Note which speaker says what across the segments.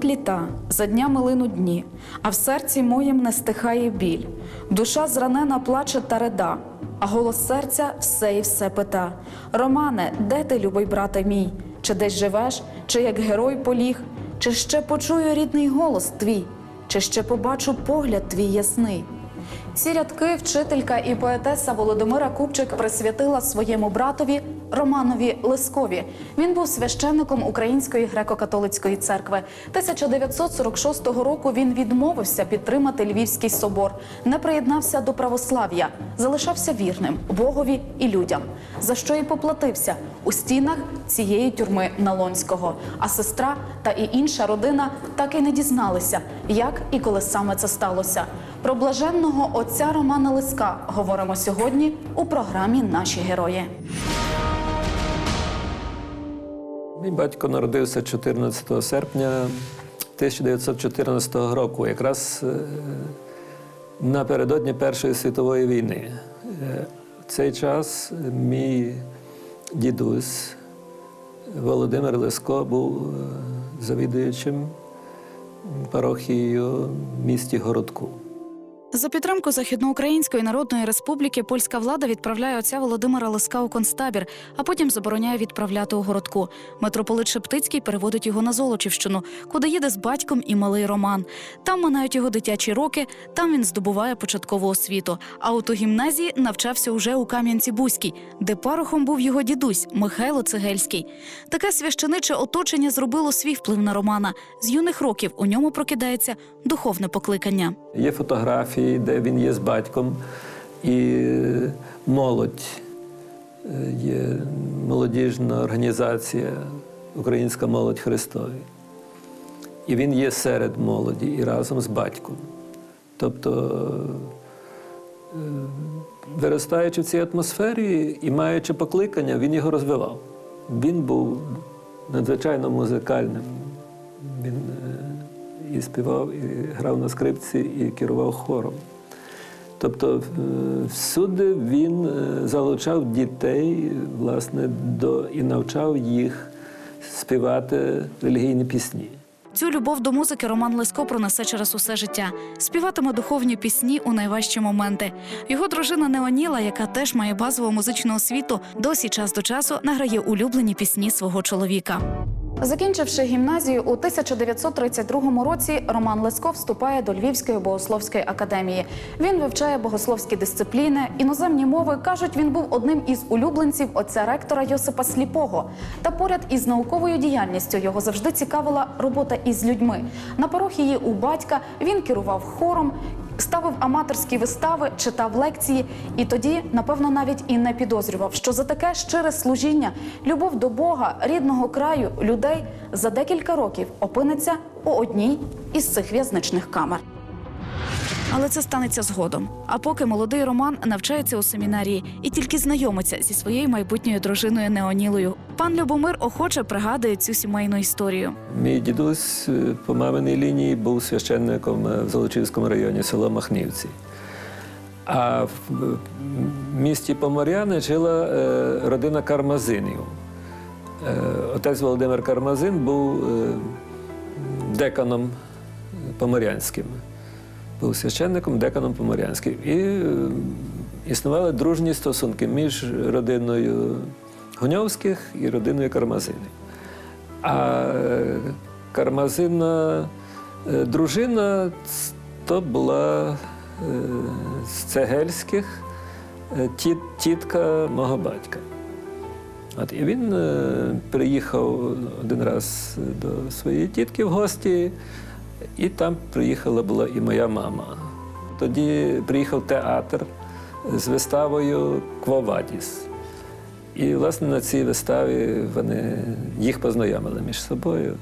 Speaker 1: Пливуть літа, за днями линуть дні, а в серці моїм не стихає біль. Душа зранена плаче та реда, а голос серця все і все пита. Романе, де ти, любий брате мій? Чи десь живеш, чи як герой поліг? Чи ще почую рідний голос твій, чи ще побачу погляд твій ясний? Ці рядки вчителька і поетеса Володимира Купчик присвятила своєму братові Романові Лискові. Він був священником Української греко-католицької церкви. 1946 року він відмовився підтримати Львівський собор, не приєднався до православ'я, залишався вірним Богові і людям, за що і поплатився у стінах цієї тюрми Налонського. А сестра та і інша родина так і не дізналися, як і коли саме це сталося. Про блаженного отця Романа Лиска говоримо сьогодні у програмі Наші герої.
Speaker 2: Мій батько народився 14 серпня 1914 року, якраз е, напередодні Першої світової війни. Е, В цей час мій дідусь Володимир Лиско був е, завідуючим парохією в місті Городку.
Speaker 1: За підтримку Західноукраїнської Народної Республіки польська влада відправляє отця Володимира Лиска у концтабір, а потім забороняє відправляти у городку. Митрополит Шептицький переводить його на Золочівщину, куди їде з батьком і малий Роман. Там минають його дитячі роки, там він здобуває початкову освіту. А от у гімназії навчався уже у Кам'янці-Бузькій, де парохом був його дідусь Михайло Цегельський. Таке священиче оточення зробило свій вплив на Романа. З юних років у ньому прокидається духовне покликання.
Speaker 2: Є фотографії, де він є з батьком, і молодь. Е, Є молодіжна організація Українська молодь Христові. І він є серед молоді і разом з батьком. Тобто, е, виростаючи в цій атмосфері і маючи покликання, він його розвивав. Він був надзвичайно музикальним. Він е, і співав, і грав на скрипці, і керував хором. Тобто е, всюди він е, залучав дітей власне, до, і навчав їх співати релігійні пісні.
Speaker 1: Цю любов до музики Роман Лиско пронесе через усе життя. Співатиме духовні пісні у найважчі моменти. Його дружина Неоніла, яка теж має базову музичну освіту, досі час до часу награє улюблені пісні свого чоловіка. Закінчивши гімназію у 1932 році, Роман Леско вступає до Львівської богословської академії. Він вивчає богословські дисципліни, іноземні мови. кажуть, він був одним із улюбленців отця ректора Йосипа Сліпого. Та поряд із науковою діяльністю його завжди цікавила робота із людьми. На парохії у батька він керував хором. Ставив аматорські вистави, читав лекції, і тоді, напевно, навіть і не підозрював, що за таке щире служіння, любов до Бога, рідного краю, людей за декілька років опиниться у одній із цих в'язничних камер. Але це станеться згодом. А поки молодий Роман навчається у семінарії і тільки знайомиться зі своєю майбутньою дружиною Неонілою. Пан Любомир охоче пригадує цю сімейну історію.
Speaker 2: Мій дідусь е, по маминій лінії був священником е, в Золочівському районі село Махнівці. А в в місті Поморяни жила е, родина Кармазинів. Е, Отець Володимир Кармазин був е, деканом Поморянським. Був священником, деканом Поморянським. І е, існували дружні стосунки між родиною Гоньовських і родиною Кармазинів. А е, Кармазина е, дружина то була з Цегельських тіт, тітка мого батька. От, і він приїхав один раз до своєї тітки в гості, і там приїхала була і моя мама. Тоді приїхав театр з виставою Квовадіс. І, власне, на цій виставі вони їх познайомили між собою.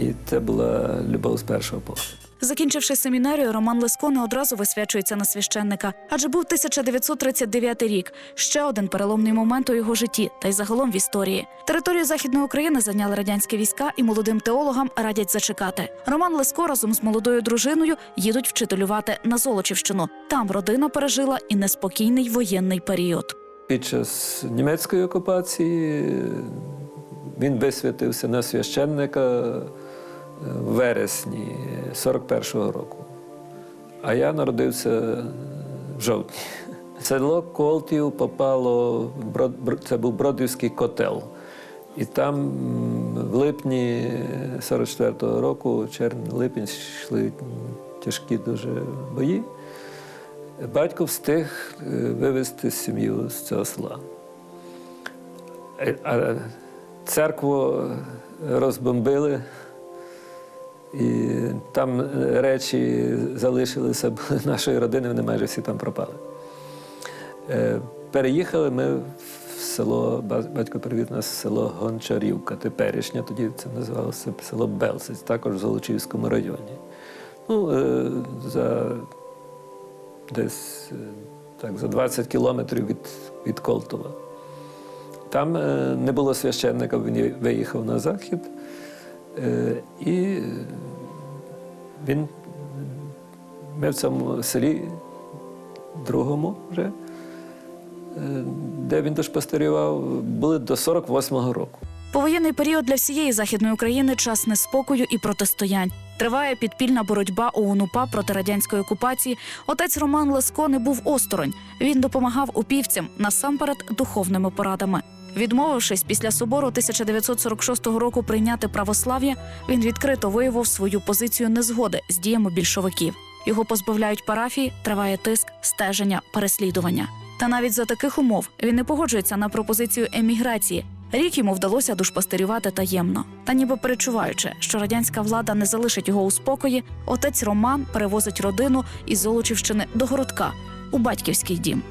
Speaker 2: І це була любов з першого погляду.
Speaker 1: Закінчивши семінарію, Роман Лиско не одразу висвячується на священника, адже був 1939 рік, ще один переломний момент у його житті та й загалом в історії. Територію західної України зайняли радянські війська, і молодим теологам радять зачекати. Роман Лиско разом з молодою дружиною їдуть вчителювати на Золочівщину. Там родина пережила і неспокійний воєнний період.
Speaker 2: Під час німецької окупації він висвятився на священника вересні 41-го року. А я народився в жовтні. Село Колтів попало, це був Бродівський котел. І там в липні 44-го року, червень-липень, йшли тяжкі дуже бої. Батько встиг е, вивезти сім'ю з цього села. Е, А церкву розбомбили, і там е, речі залишилися нашої родини, вони майже всі там пропали. Е, Переїхали ми в село, ба- батько привіз нас в село Гончарівка, теперішнє, тоді це називалося село Белсиць, також в Золочівському районі. Ну, е, за десь так, за 20 кілометрів від, від Колтова. Там не було священника, він виїхав на захід. Е, і е, він, ми в цьому селі другому вже, е, де він дошпастерював, були до 48-го року.
Speaker 1: Повоєнний період для всієї західної України час неспокою і протистоянь. Триває підпільна боротьба ОУН-УПА проти радянської окупації. Отець Роман Леско не був осторонь. Він допомагав упівцям насамперед духовними порадами. Відмовившись після собору 1946 року прийняти православ'я, він відкрито виявив свою позицію незгоди з діями більшовиків. Його позбавляють парафії, триває тиск, стеження, переслідування. Та навіть за таких умов він не погоджується на пропозицію еміграції. Рік йому вдалося душпастерювати таємно. Та ніби перечуваючи, що радянська влада не залишить його у спокої, отець Роман перевозить родину із Золочівщини до городка у батьківський дім.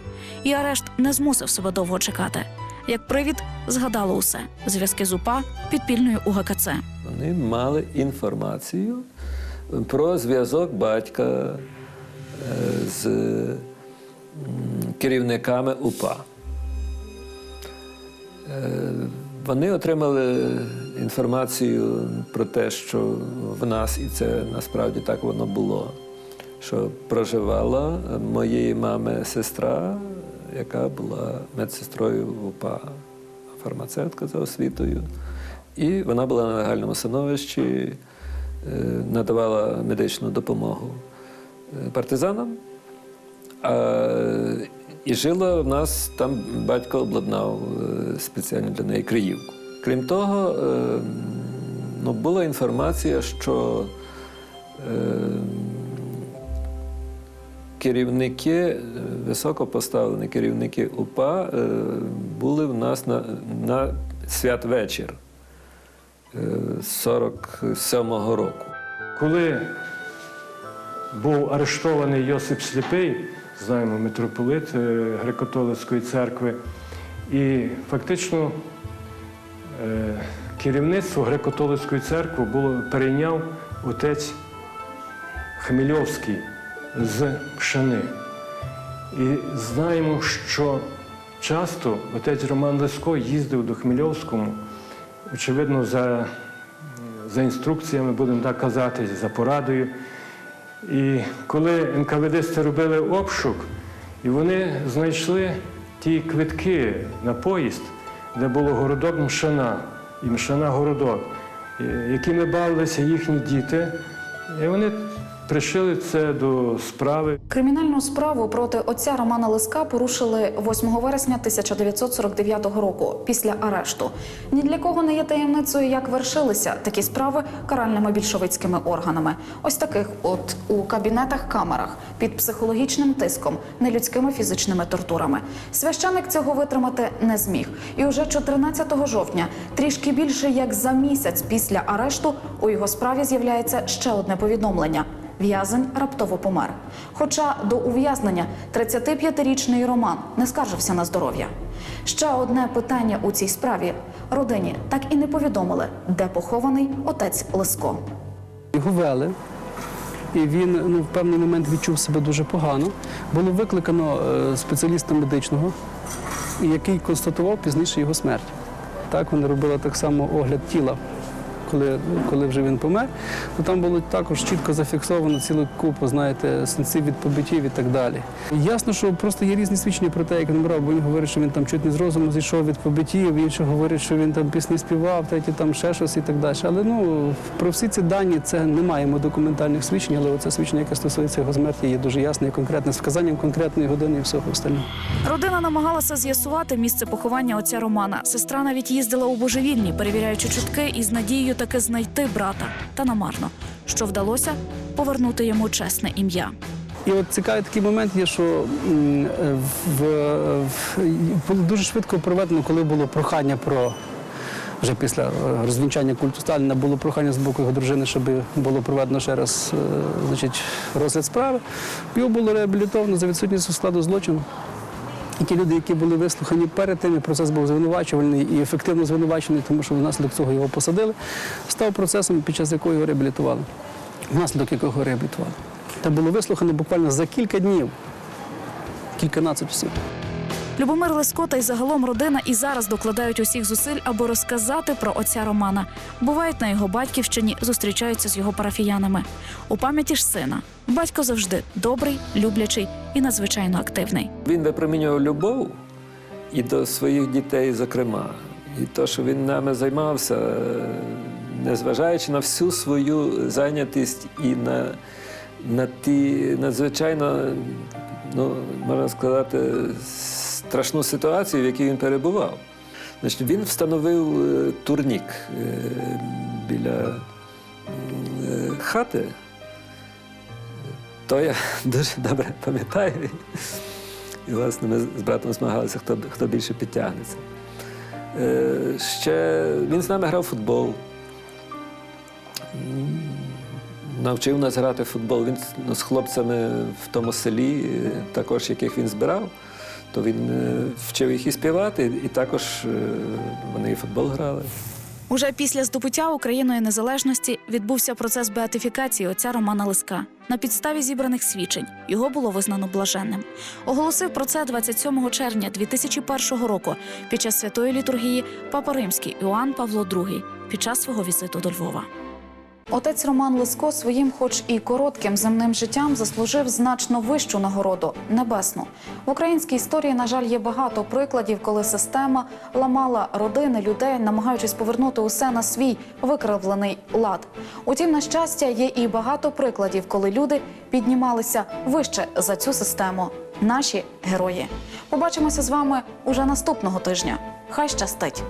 Speaker 1: І арешт не змусив себе довго чекати. Як привід, згадало усе зв'язки з УПА підпільною УГКЦ.
Speaker 2: Вони мали інформацію про зв'язок батька е, з керівниками УПА. Е, Вони отримали інформацію про те, що в нас, і це насправді так воно було, що проживала моєї мами сестра, яка була медсестрою УПА, фармацевтка за освітою. І вона була на легальному становищі, е, надавала медичну допомогу е, партизанам. А, і жила в нас, там батько обладнав е, спеціально для неї Криївку. Крім того, ну, була інформація, що керівники, е, високопоставлені керівники УПА е, були в нас на, на святвечір е, 47-го року.
Speaker 3: Коли був арештований Йосип Сліпий, знаємо, митрополит е, греко-католицької церкви, і фактично е, керівництво греко-католицької церкви було перейняв отець Хмельовський з Пшени. І знаємо, що часто отець Роман Лесько їздив до Хмельовському, очевидно, за за інструкціями, будемо так казати, за порадою. І коли НКВДсти робили обшук, і вони знайшли ті квитки на поїзд, де було городок Мшана і Мшана городок, е, якими бавилися їхні діти, і вони пришили це до справи.
Speaker 1: Кримінальну справу проти отця Романа Лиска порушили 8 вересня 1949 року після арешту. Ні для кого не є таємницею, як вершилися такі справи каральними більшовицькими органами. Ось таких, от у кабінетах камерах під психологічним тиском, нелюдськими фізичними тортурами. Священик цього витримати не зміг. І уже 14 жовтня, трішки більше як за місяць після арешту, у його справі з'являється ще одне повідомлення. В'язень раптово помер. Хоча до ув'язнення 35-річний Роман не скаржився на здоров'я. Ще одне питання у цій справі: родині так і не повідомили, де похований отець Лиско.
Speaker 4: Його вели і він ну, в певний момент відчув себе дуже погано. Було викликано е, спеціаліста медичного, який констатував пізніше його смерть. Так, вони робили так само огляд тіла. Коли, коли вже він помер, то там було також чітко зафіксовано цілу купу, знаєте, синців від побиттів і так далі. Ясно, що просто є різні свідчення про те, як він брав, бо він говорить, що він там чуть не з розуму зійшов від побиттів, інший говорить, що він там пісні співав, третій там ще щось і так далі. Але ну про всі ці дані це не маємо документальних свідчень, але оце свідчення, яке стосується його смерті, є дуже ясне і конкретне з вказанням конкретної години і всього остального.
Speaker 1: Родина намагалася з'ясувати місце поховання отця Романа. Сестра навіть їздила у божевільні, перевіряючи чутки і з надією таки знайти брата. Та намарно. Що вдалося повернути йому чесне ім'я.
Speaker 4: І от цікавий такий момент є, що в, в, дуже швидко проведено, коли було прохання про. Вже після е, розвінчання культу Сталіна було прохання з боку його дружини, щоб було проведено ще раз е, значить, розгляд справи. Його було реабілітовано за відсутністю складу злочину. І ті люди, які були вислухані перед тим, і процес був звинувачувальний і ефективно звинувачений, тому що внаслідок цього його посадили, став процесом, під час якого його реабілітували. Внаслідок якого реабілітували. Там було вислухано буквально за кілька днів кільканадцять осіб.
Speaker 1: Любомир Леско та й загалом родина і зараз докладають усіх зусиль, аби розказати про отця Романа. Бувають на його батьківщині, зустрічаються з його парафіянами. У пам'яті ж сина батько завжди добрий, люблячий і надзвичайно активний.
Speaker 2: Він випромінював любов і до своїх дітей, зокрема. І те, що він нами займався, незважаючи на всю свою зайнятість і на, на ті надзвичайно, ну, можна сказати, страшну ситуацію, в якій він перебував. Значить, він встановив е, турнік е, біля е, хати. То я дуже добре пам'ятаю. І, власне, ми з братом змагалися, хто, хто більше підтягнеться. Е, ще він з нами грав футбол. Навчив нас грати в футбол. Він ну, з хлопцями в тому селі, е, також яких він збирав, то він е, вчив їх і співати, і також е, вони і футбол грали.
Speaker 1: Уже після здобуття Україною незалежності відбувся процес беатифікації отця Романа Лиска. На підставі зібраних свідчень його було визнано блаженним. Оголосив про це 27 червня 2001 року під час святої літургії Папа Римський Іоанн Павло II під час свого візиту до Львова. Отець Роман Лиско своїм, хоч і коротким земним життям, заслужив значно вищу нагороду небесну. В українській історії, на жаль, є багато прикладів, коли система ламала родини людей, намагаючись повернути усе на свій викривлений лад. Утім, на щастя, є і багато прикладів, коли люди піднімалися вище за цю систему. Наші герої. Побачимося з вами уже наступного тижня. Хай щастить!